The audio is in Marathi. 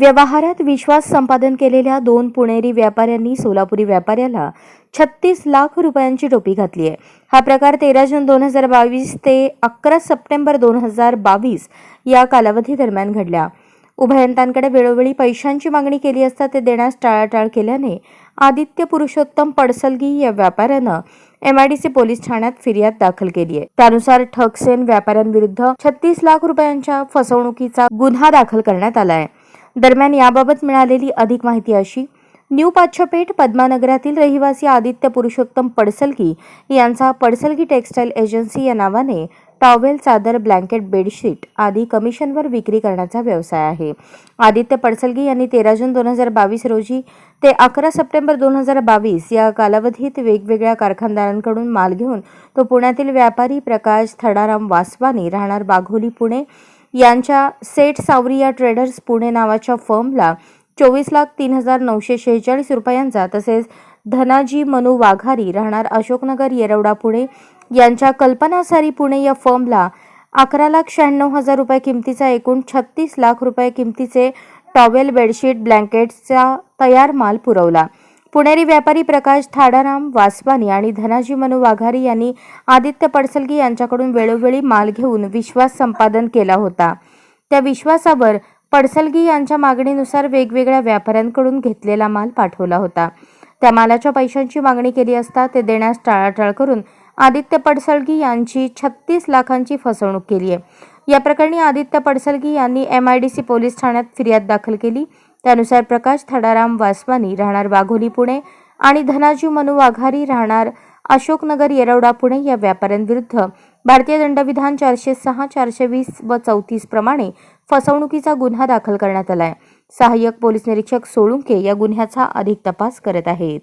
व्यवहारात विश्वास संपादन केलेल्या दोन पुणेरी व्यापाऱ्यांनी सोलापुरी व्यापाऱ्याला छत्तीस लाख रुपयांची टोपी घातली आहे. हा प्रकार तेरा जून दोन हजार बावीस ते अकरा सप्टेंबर दोन हजार बावीस या कालावधी दरम्यान घडला उभयंतांकडे वेळोवेळी पैशांची मागणी केली असता ते देण्यास टाळाटाळ केल्याने आदित्य पुरुषोत्तम पडसलगी या व्यापाऱ्यानं एमआयडीसी पोलीस ठाण्यात फिर्याद दाखल केली आहे. त्यानुसार ठगसेन व्यापाऱ्यांविरुद्ध छत्तीस लाख रुपयांच्या फसवणुकीचा गुन्हा दाखल करण्यात आला आहे. दरम्यान याबाबत मिळालेली अधिक माहिती अशी न्यू पाच्छपेठ पद्मानगरातील रहिवासी आदित्य पुरुषोत्तम पडसलगी यांचा पडसलगी टेक्स्टाईल एजन्सी या नावाने टॉवेल चादर ब्लँकेट बेडशीट आदी कमिशनवर विक्री करण्याचा व्यवसाय आहे. आदित्य पडसलगी यांनी तेरा जून दोन हजार बावीस रोजी ते अकरा सप्टेंबर दोन हजार बावीस या कालावधीत वेगवेगळ्या कारखानदारांकडून माल घेऊन तो पुण्यातील व्यापारी प्रकाश थडाराम वासवानी राहणार बाघोली पुणे यांच्या सेठ सावरिया ट्रेडर्स पुणे नावाच्या फर्मला चोवीस लाख तीन हजार नऊशे शेहेचाळीस रुपयांचा तसेच धनाजी मनू वाघारी राहणार अशोकनगर येरवडा पुणे यांच्या कल्पनासारी पुणे या फर्मला अकरा लाख शहाण्णव हजार रुपये किमतीचा एकूण छत्तीस लाख रुपये किमतीचे टॉवेल बेडशीट ब्लँकेटचा तयार माल पुरवला. पुणेरी व्यापारी प्रकाश थाडाराम वासवानी आणि धनाजी मनू वाघारी यांनी आदित्य पडसलगी यांच्याकडून वेळोवेळी माल घेऊन विश्वास संपादन केला होता. त्या विश्वासावर पडसलगी यांच्या मागणीनुसार वेगवेगळ्या व्यापाऱ्यांकडून घेतलेला माल पाठवला होता. त्या मालाच्या पैशांची मागणी केली असता ते देण्यास टाळाटाळ करून आदित्य पडसलगी यांची छत्तीस लाखांची फसवणूक केली आहे या प्रकरणी आदित्य पडसलगी यांनी M I D C police ठाण्यात फिर्याद दाखल केली. त्यानुसार प्रकाश थडाराम वासवानी राहणार वाघोली पुणे आणि धनाजी मनू वाघारी राहणार अशोकनगर येरवडा पुणे या व्यापाऱ्यांविरुद्ध. भारतीय दंडविधान चारशे सहा चारशे वीस व चौतीस प्रमाणे फसवणुकीचा गुन्हा दाखल करण्यात आलाय. सहाय्यक पोलीस निरीक्षक सोळुंके या गुन्ह्याचा अधिक तपास करत आहेत.